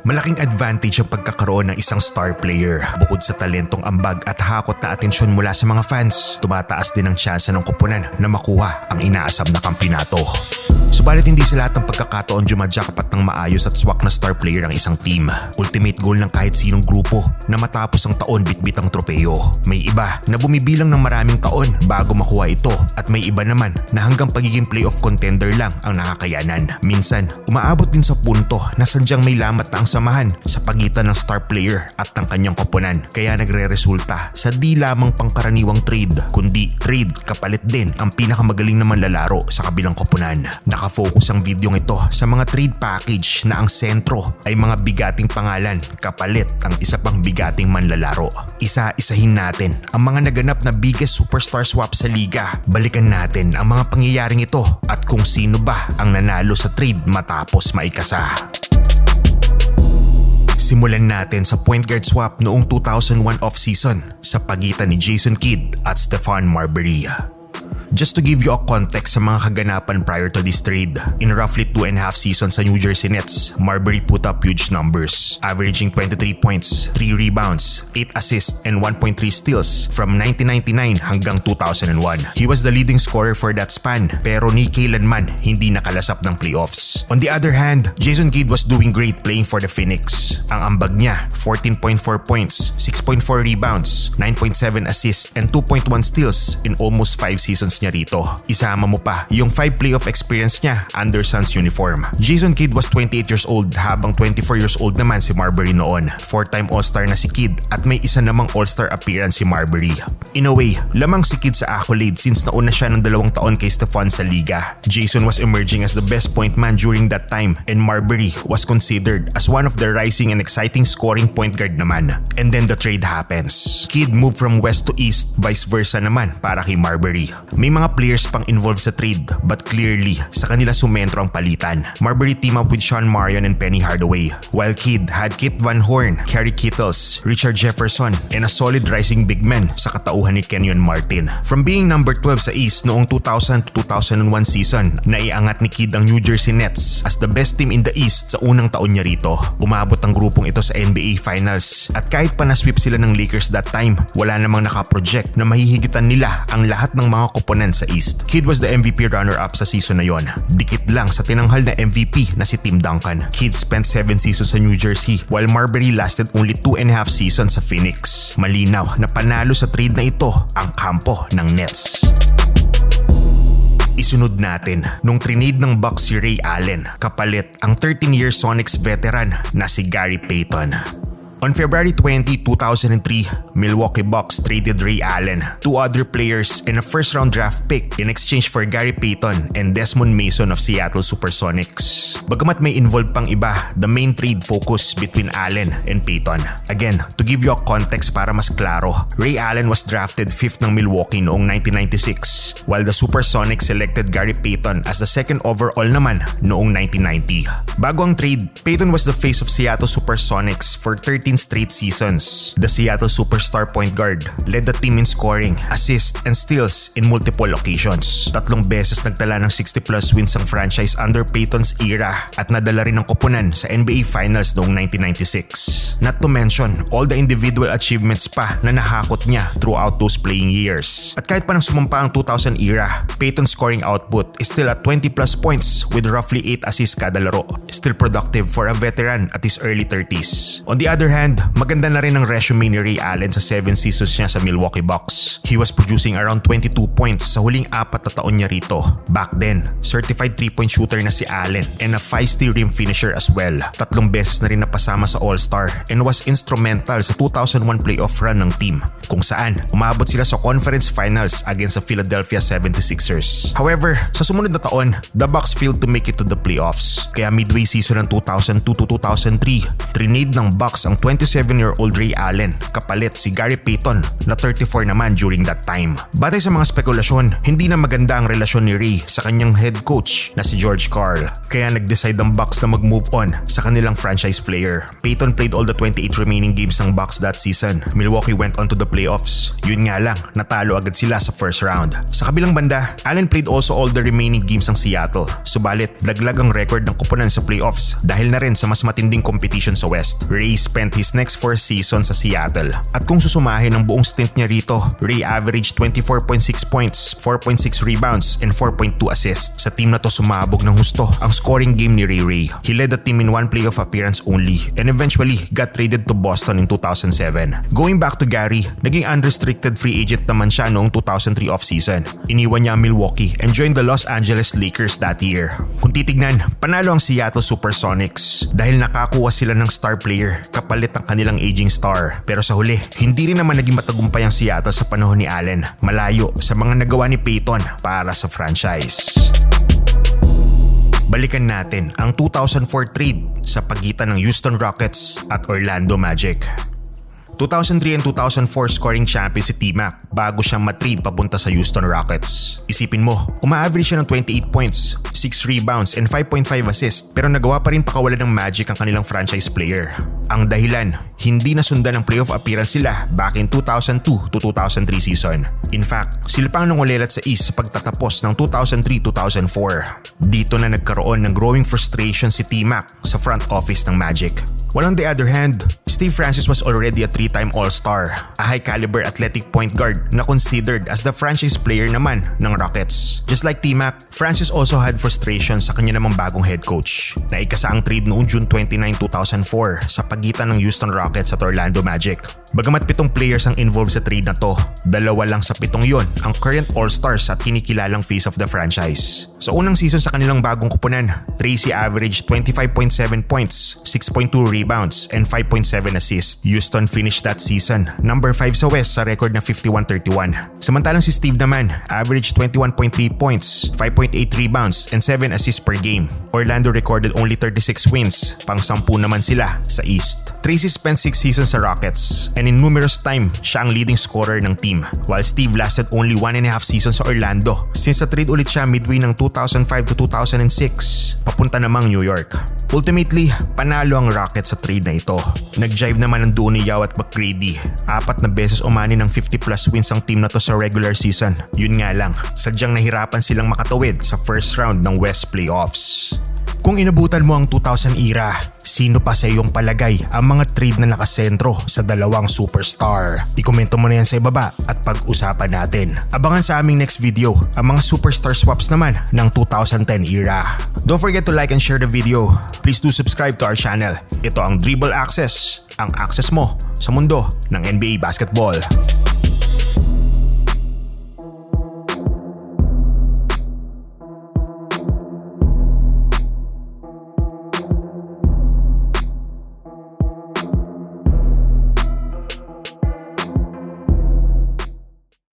Malaking advantage ang pagkakaroon ng isang star player. Bukod sa talentong ambag at hakot na atensyon mula sa mga fans, tumataas din ang tsansa ng kupunan na makuha ang inaasam na kampinato. Subalit hindi sa lahat ng pagkakataon jumadya kapat ng maayos at swak na star player ang isang team. Ultimate goal ng kahit sinong grupo na matapos ang taon bitbit ang tropeyo. May iba na bumibilang ng maraming taon bago makuha ito at may iba naman na hanggang pagiging playoff contender lang ang nakakayanan. Minsan, umaabot din sa punto na sadyang may lamat na ang samahan sa pagitan ng star player at ng kanyang koponan. Kaya nagre-resulta sa di lamang pangkaraniwang trade kundi trade kapalit din ang pinakamagaling na manlalaro sa kabilang koponan. Nakafocus ang video ito sa mga trade package na ang sentro ay mga bigating pangalan kapalit ang isa pang bigating manlalaro. Isa-isahin natin ang mga naganap na biggest superstar swap sa liga. Balikan natin ang mga pangyayaring ito at kung sino ba ang nanalo sa trade matapos maikasa. Simulan natin sa point guard swap noong 2001 off-season sa pagitan ni Jason Kidd at Stefan Marbury. Just to give you a context sa mga kaganapan prior to this trade, in roughly two and a half seasons sa New Jersey Nets, Marbury put up huge numbers, averaging 23 points, 3 rebounds, 8 assists, and 1.3 steals from 1999 hanggang 2001. He was the leading scorer for that span, pero ni kailanman hindi nakalasap ng playoffs. On the other hand, Jason Kidd was doing great playing for the Phoenix. Ang ambag niya, 14.4 points, 6.4 rebounds, 9.7 assists, and 2.1 steals in almost 5 seasons niya rito. Isama mo pa yung 5 playoff experience niya under Suns uniform. Jason Kidd was 28 years old habang 24 years old naman si Marbury noon. Four-time All-Star na si Kidd at may isa namang All-Star appearance si Marbury. In a way, lamang si Kidd sa accolade since nauna siya ng dalawang taon kay Stefan sa liga. Jason was emerging as the best point man during that time and Marbury was considered as one of the rising and exciting scoring point guard naman. And then the trade happens. Kidd moved from west to east, vice versa naman para kay Marbury. May mga players pang involved sa trade but clearly sa kanila sumentro ang palitan. Marbury team up with Sean Marion and Penny Hardaway while Kidd had Kit Van Horn, Kerry Kittles, Richard Jefferson and a solid rising big men sa katauhan ni Kenyon Martin. From being number 12 sa East noong 2000 to 2001 season, naiangat ni Kidd ang New Jersey Nets as the best team in the East sa unang taon niya rito. Umabot ang grupong ito sa NBA Finals at kahit pa na-sweep sila ng Lakers that time, wala namang nakaproject na mahihigitan nila ang lahat ng mga koponan sa East. Kidd was the MVP runner-up sa season na yon. Dikit lang sa tinanghal na MVP na si Tim Duncan. Kidd spent 7 seasons sa New Jersey while Marbury lasted only 2 and a half seasons sa Phoenix. Malinaw na panalo sa trade na ito ang kampo ng Nets. Isunod natin nung trinade ng Bucks si Ray Allen kapalit ang 13-year Sonics veteran na si Gary Payton. On February 20, 2003, Milwaukee Bucks traded Ray Allen, two other players, and a first-round draft pick in exchange for Gary Payton and Desmond Mason of Seattle Supersonics. Bagamat may involved pang iba, the main trade focus between Allen and Payton. Again, to give you a context para mas klaro, Ray Allen was drafted 5th ng Milwaukee noong 1996, while the Supersonics selected Gary Payton as the second overall naman noong 1990. Bago ang trade, Payton was the face of Seattle Supersonics for 13 straight seasons. The Seattle superstar point guard led the team in scoring, assist, and steals in multiple occasions. Tatlong beses nagtala ng 60 plus wins ang franchise under Payton's era at nadala rin ang koponan sa NBA Finals noong 1996. Not to mention all the individual achievements pa na nahakot niya throughout those playing years. At kahit pa nang sumampa ang 2000 era, Payton's scoring output is still at 20 plus points with roughly 8 assists kada laro. Still productive for a veteran at his early 30s. On the other hand, hand, maganda na rin ang resume ni Ray Allen sa 7 seasons niya sa Milwaukee Bucks. He was producing around 22 points sa huling apat na taon niya rito. Back then, certified 3-point shooter na si Allen and a feisty rim finisher as well. Tatlong beses na rin napasama sa All-Star and was instrumental sa 2001 playoff run ng team kung saan umabot sila sa conference finals against the Philadelphia 76ers. However, sa sumunod na taon, the Bucks failed to make it to the playoffs. Kaya midway season ng 2002 to 2003, trinade ng Bucks ang 27-year-old Ray Allen kapalit si Gary Payton na 34 naman during that time. Batay sa mga spekulasyon, hindi na maganda ang relasyon ni Ray sa kanyang head coach na si George Carl. Kaya nag-decide ang Bucks na mag-move on sa kanilang franchise player. Payton played all the 28 remaining games ng Bucks that season. Milwaukee went on to the playoffs. Yun nga lang, natalo agad sila sa first round. Sa kabilang banda, Allen played also all the remaining games ng Seattle. Subalit, laglag ang record ng kupunan sa playoffs dahil na rin sa mas matinding competition sa West. Ray spent his next four seasons sa Seattle. At kung susumahin ang buong stint niya rito, Ray averaged 24.6 points, 4.6 rebounds, and 4.2 assists. Sa team na to sumabog ng husto ang scoring game ni Ray Ray. He led the team in one playoff appearance only and eventually got traded to Boston in 2007. Going back to Gary, naging unrestricted free agent naman siya noong 2003 offseason. Iniwan niya ang Milwaukee and joined the Los Angeles Lakers that year. Kung titignan, panalo ang Seattle Supersonics dahil nakakuha sila ng star player kapalit ang kanilang aging star. Pero sa huli, hindi rin naman naging matagumpay ang Seattle sa panahon ni Allen. Malayo sa mga nagawa ni Peyton para sa franchise. Balikan natin ang 2004 trade sa pagitan ng Houston Rockets at Orlando Magic. 2003 and 2004 scoring champion si T-Mac bago siya matrade papunta sa Houston Rockets. Isipin mo, uma-average siya ng 28 points, 6 rebounds and 5.5 assists pero nagawa pa rin pakawalan ng Magic ang kanilang franchise player. Ang dahilan, hindi nasundan ang playoff appearance sila back in 2002 to 2003 season. In fact, sila pang nangulelat sa East sa pagtatapos ng 2003-2004. Dito na nagkaroon ng growing frustration si T-Mac sa front office ng Magic. While on the other hand, Steve Francis was already a three-time All-Star, a high-caliber athletic point guard na considered as the franchise player naman ng Rockets. Just like T-Mac, Francis also had frustration sa kanya namang bagong head coach. Naikasa ang trade noong June 29, 2004 sa pagitan ng Houston Rockets at Orlando Magic. Bagamat pitong players ang involved sa trade na to, dalawa lang sa pitong yon ang current All-Stars at kinikilalang face of the franchise. Sa unang season sa kanilang bagong kupunan, Tracy averaged 25.7 points, 6.2 rebounds, and 5.7 assists. Houston finished that season number 5 sa West sa record na 51-31. Samantalang si Steve naman averaged 21.3 points, 5.8 rebounds, and 7 assists per game. Orlando recorded only 36 wins, pang 10 naman sila sa East. Tracy spent 6 seasons sa Rockets and in numerous time, siya ang leading scorer ng team. While Steve lasted only 1 and a half seasons sa Orlando since sa trade ulit siya midway ng 2005 to 2006, papunta namang New York. Ultimately, panalo ang Rockets sa trade na ito. Nag-jive naman ang duo Yao at McGrady. Apat na beses umani ng 50 plus wins ang team na to sa regular season. Yun nga lang, sadyang nahirapan silang makatawid sa first round ng West Playoffs. Kung inabutan mo ang 2000 era, sino pa sa iyong palagay ang mga trade na nakasentro sa dalawang superstar? Ikomento mo na yan sa ibaba at pag-usapan natin. Abangan sa aming next video ang mga superstar swaps naman ng 2010 era. Don't forget to like and share the video. Please do subscribe to our channel. Ito ang Dribble Access, ang access mo sa mundo ng NBA basketball.